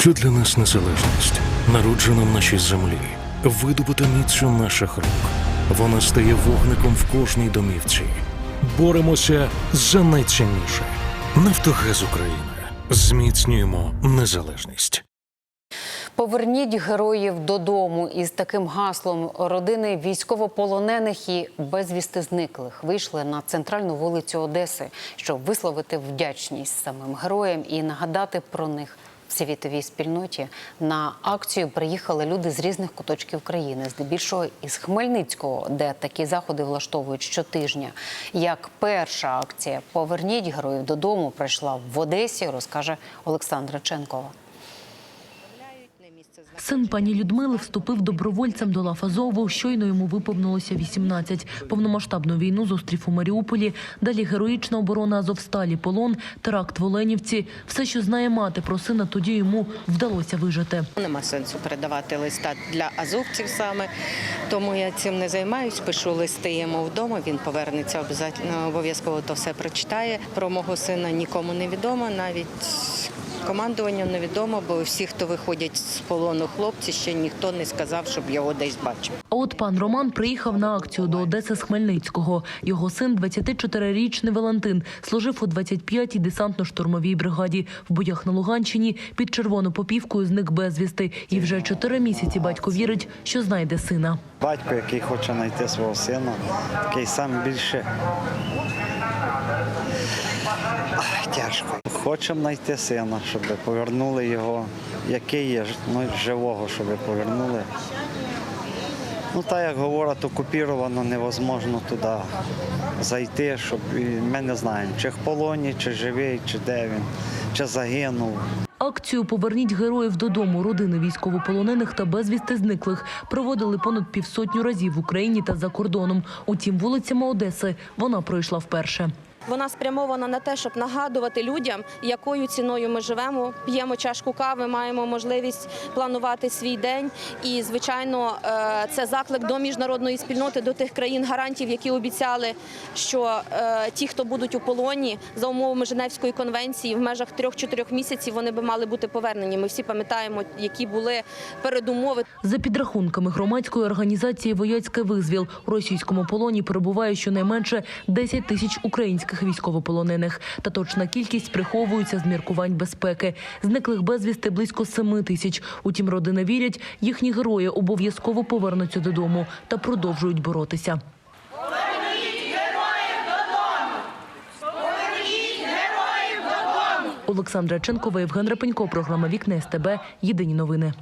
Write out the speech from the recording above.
Що для нас незалежність? Народжена в нашій землі, видобута міцю наших рук. Вона стає вогником в кожній домівці. Боремося за найцінніше. Нафтогаз України. Зміцнюємо незалежність. Поверніть героїв додому із таким гаслом родини військовополонених і безвісти зниклих вийшли на центральну вулицю Одеси, щоб висловити вдячність самим героям і нагадати про них світовій спільноті. На акцію приїхали люди з різних куточків країни, здебільшого із Хмельницького, де такі заходи влаштовують щотижня. Як перша акція Поверніть героїв додому пройшла в Одесі, розкаже Олександра Ченкова. Син пані Людмили вступив добровольцем до лав Азову. Щойно йому виповнилося 18. Повномасштабну війну зустрів у Маріуполі. Далі героїчна оборона Азовсталі, полон, теракт в Оленівці. Все, що знає мати про сина, тоді йому вдалося вижити. Нема сенсу передавати листа для азовців саме, тому я цим не займаюсь. Пишу листи йому вдома. Він повернеться обов'язково то все прочитає. Про мого сина нікому не відомо, навіть командуванню невідомо, бо всі, хто виходять з полону хлопці, ще ніхто не сказав, щоб його десь бачив. А от пан Роман приїхав на акцію до Одеси з Хмельницького. Його син, 24-річний Валентин, служив у 25-й десантно-штурмовій бригаді. В боях на Луганщині під червонопопівкою зник безвісти. І вже чотири місяці батько вірить, що знайде сина. Батько, який хоче знайти свого сина, який сам більше Ах, тяжко. Хочемо знайти сина, щоб повернули його, який є, ну, живого, щоб повернули. Ну, так як говорять, окупіровано, невозможно туди зайти, щоб і ми не знаємо, чи в полоні, чи живий, чи де він, чи загинув. Акцію Поверніть героїв додому родини військовополонених та безвісти зниклих проводили понад півсотню разів в Україні та за кордоном. Утім, вулицями Одеси вона пройшла вперше. Вона спрямована на те, щоб нагадувати людям, якою ціною ми живемо. П'ємо чашку кави, маємо можливість планувати свій день. І, звичайно, е, це заклик до міжнародної спільноти, до тих країн гарантів, які обіцяли, що е, ті, хто будуть у полоні за умовами Женевської конвенції, в межах трьох-чотирьох місяців вони би мали бути повернені. Ми всі пам'ятаємо, які були передумови. За підрахунками громадської організації «Вояцький визвіл» у російському полоні перебуває щонайменше 10 тисяч українських військовополонених. Та точна кількість приховується з міркувань безпеки. Зниклих безвісти близько 7 тисяч. Утім, родини вірять, їхні герої обов'язково повернуться додому та продовжують боротися. Олександра Ченкова, Євген Рапенько, програма Вікне СТБ. Єдині новини.